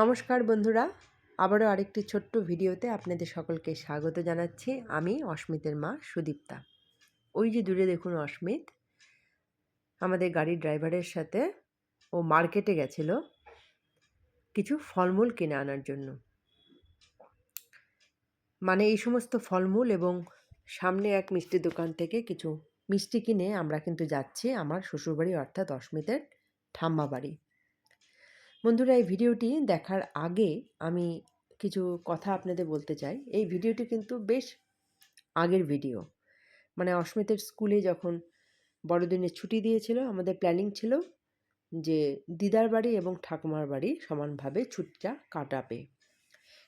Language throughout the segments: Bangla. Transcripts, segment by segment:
নমস্কার বন্ধুরা, আবারও আরেকটি ছোট্ট ভিডিওতে আপনাদের সকলকে স্বাগত জানাচ্ছি। আমি অস্মিতের মা সুদীপ্তা। ওই যে দূরে দেখুন অস্মিত, আমাদের গাড়ির ড্রাইভারের সাথে ও মার্কেটে গেছিল কিছু ফলমূল কিনে আনার জন্য। মানে এই সমস্ত ফলমূল এবং সামনে এক মিষ্টির দোকান থেকে কিছু মিষ্টি কিনে আমরা কিন্তু যাচ্ছি, আমার শ্বশুরবাড়ি অর্থাৎ অস্মিতের ঠাম্মা বাড়ি বন্ধুরা, এই ভিডিওটি দেখার আগে আমি কিছু কথা আপনাদের বলতে চাই। এই ভিডিওটি কিন্তু বেশ আগের ভিডিও। মানে অস্মিতের স্কুলে যখন বড়দিনের ছুটি দিয়েছিল, আমাদের প্ল্যানিং ছিল যে দিদার বাড়ি এবং ঠাকুমার বাড়ি সমানভাবে ছুটিটা কাটাবে।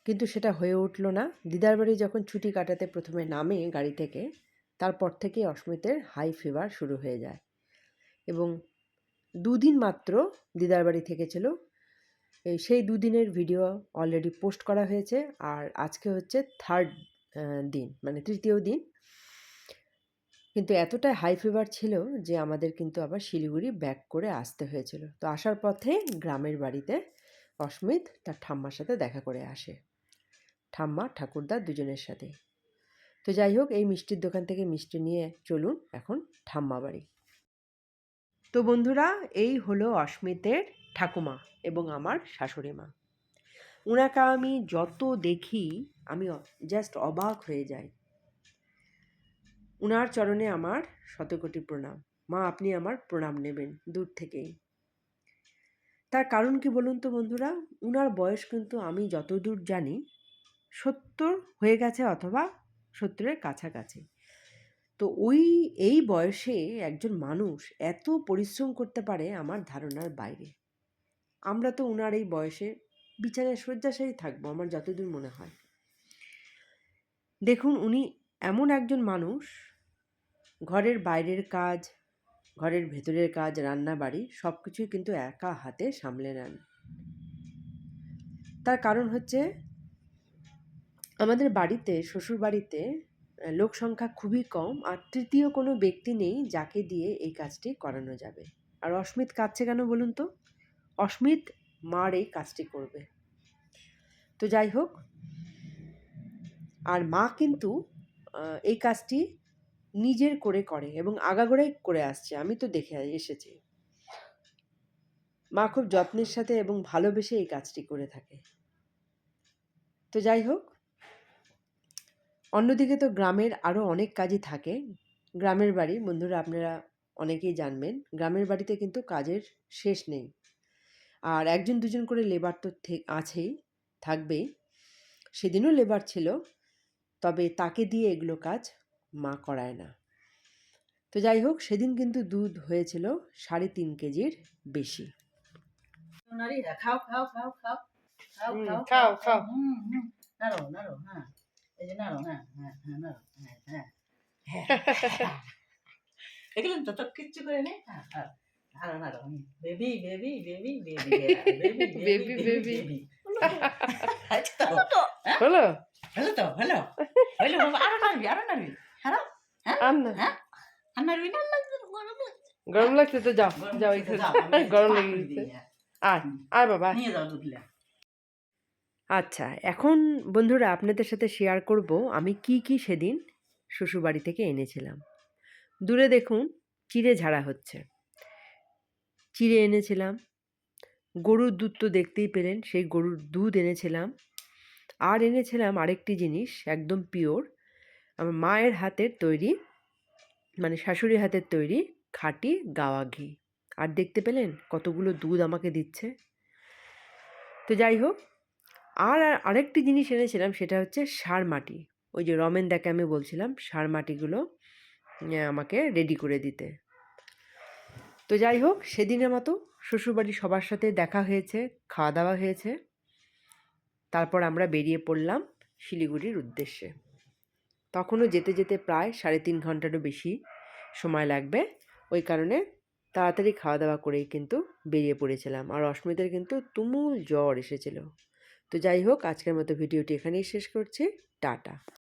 কিন্তু সেটা হয়ে উঠল না। দিদার বাড়ি যখন ছুটি কাটাতে প্রথমে নামে গাড়ি থেকে, তারপর থেকে অস্মিতের হাই ফিভার শুরু হয়ে যায়। এবং দুদিন মাত্র দিদার বাড়ি থেকেছিল। এই সেই দুদিনের ভিডিও অলরেডি পোস্ট করা হয়েছে। আর আজকে হচ্ছে থার্ড দিন মানে তৃতীয় দিন। কিন্তু এতটাই হাই ফিভার ছিল যে আমাদের কিন্তু আবার শিলিগুড়ি ব্যাক করে আসতে হয়েছিল। তো আসার পথে গ্রামের বাড়িতে অস্মিত তার ঠাম্মার সাথে দেখা করে আসে। ঠাম্মা, ঠাকুরদা দুজনের সাথে। তো যাই হোক, এই মিষ্টির দোকান থেকে মিষ্টি নিয়ে চলুন এখন ঠাম্মা বাড়ি। তো বন্ধুরা, এই হলো অস্মিতের ঠাকুমা এবং আমার শাশুড়ি মা। ওনাকে আমি যত দেখি, আমি জাস্ট অবাক হয়ে যাই। উনার চরণে আমার শতকোটি প্রণাম। মা, আপনি আমার প্রণাম নেবেন দূর থেকেই। তার কারণ কি বলুন তো বন্ধুরা, উনার বয়স কিন্তু আমি যতদূর জানি, সত্তর হয়ে গেছে অথবা সত্তরের কাছাকাছি। তো ওই, এই বয়সে একজন মানুষ এত পরিশ্রম করতে পারে আমার ধারণার বাইরে। আমরা তো ওনার এই বয়সে বিছানায় শয্যাশায়ী থাকব, আমার যতদূর মনে হয়। দেখুন, উনি এমন একজন মানুষ, ঘরের বাইরের কাজ, ঘরের ভেতরের কাজ রান্না বাড়ি সব কিছুই কিন্তু একা হাতে সামলে নেন। তার কারণ হচ্ছে, আমাদের বাড়িতে শ্বশুর বাড়িতে লোক সংখ্যা খুবই কম আর তৃতীয় কোনো ব্যক্তি নেই যাকে দিয়ে এই কাজটি করানো যাবে। আর অস্মিত কাঁদছে কেন বলুন তো? অস্মিত মার এই কাজটি করবে। তো যাই হোক, আর মা কিন্তু এই কাজটি নিজের করে করে এবং আগাগোড়াই করে আসছে। আমি তো দেখে এসেছি। মা খুব যত্নের সাথে এবং ভালোবেসে এই কাজটি করে থাকে। তো যাই হোক অন্যদিকে তো গ্রামের আরও অনেক কাজই থাকে। গ্রামের বাড়ি বন্ধুরা আপনারা অনেকেই জানবেন গ্রামের বাড়িতে কিন্তু কাজের শেষ নেই। আর একজন দুজন করে লেবার তো আছেই থাকবেই। সেদিনও লেবার ছিল তবে তাকে দিয়ে এগুলো কাজ মা করায় না। তো যাই হোক সেদিন কিন্তু দুধ হয়েছিল সাড়ে তিন কেজির বেশি। খাও খাও খাও খাও খাও খাও খাও খাও নাড়ো নাড়ো হ্যাঁ। এই যে নাড়ো হ্যাঁ হ্যাঁ হ্যাঁ নাড়ো হ্যাঁ হ্যাঁ দেখলেন তো তো কিচ্ছু করে নেই হ্যাঁ হ্যাঁ নাড়ো নাড়ো baby baby baby baby Baby, baby. হলো হলো হলো তো হলো হলো বাবা আরও নাড়বি আরও নাড়বি না হ্যাঁ আর নাড়বি না গরম লাগছে তো যাও যাও গরম লেগে গেছে হ্যাঁ। আয় আয় বাবা নিয়ে যাও দুধলে আচ্ছা এখন বন্ধুরা আপনাদের সাথে শেয়ার করব আমি কি কি সেদিন শ্বশুরবাড়ি থেকে এনেছিলাম। দূরে দেখুন, চিড়ে ঝাড়া হচ্ছে। চিড়ে এনেছিলাম। গরুর দুধ তো দেখতেই পেলেন, সেই গরুর দুধ এনেছিলাম। আর এনেছিলাম আরেকটি জিনিস, একদম পিওর আমার মায়ের হাতের তৈরি মানে শাশুড়ি হাতের তৈরি খাঁটি গাওয়া ঘি। আর দেখতে পেলেন কতগুলো দুধ আমাকে দিচ্ছে। তো যাই হোক আর আর আরেকটি জিনিস এনেছিলাম, সেটা হচ্ছে সার মাটি। ওই যে রমেন দাকে আমি বলছিলাম, সার মাটিগুলো আমাকে রেডি করে দিতে। তো যাই হোক, সেদিনের মতো শ্বশুরবাড়ি সবার সাথে দেখা হয়েছে খাওয়া দাওয়া হয়েছে। তারপর আমরা বেরিয়ে পড়লাম শিলিগুড়ির উদ্দেশ্যে। তখনও যেতে যেতে প্রায় সাড়ে তিন ঘন্টারও বেশি সময় লাগবে। ওই কারণে তাড়াতাড়ি খাওয়া দাওয়া করেই কিন্তু বেরিয়ে পড়েছিলাম। আর অস্মিতার কিন্তু তুমুল জ্বর এসেছিল। তো যাই হোক আজকের মতো ভিডিওটি এখানেই শেষ করছি। টাটা।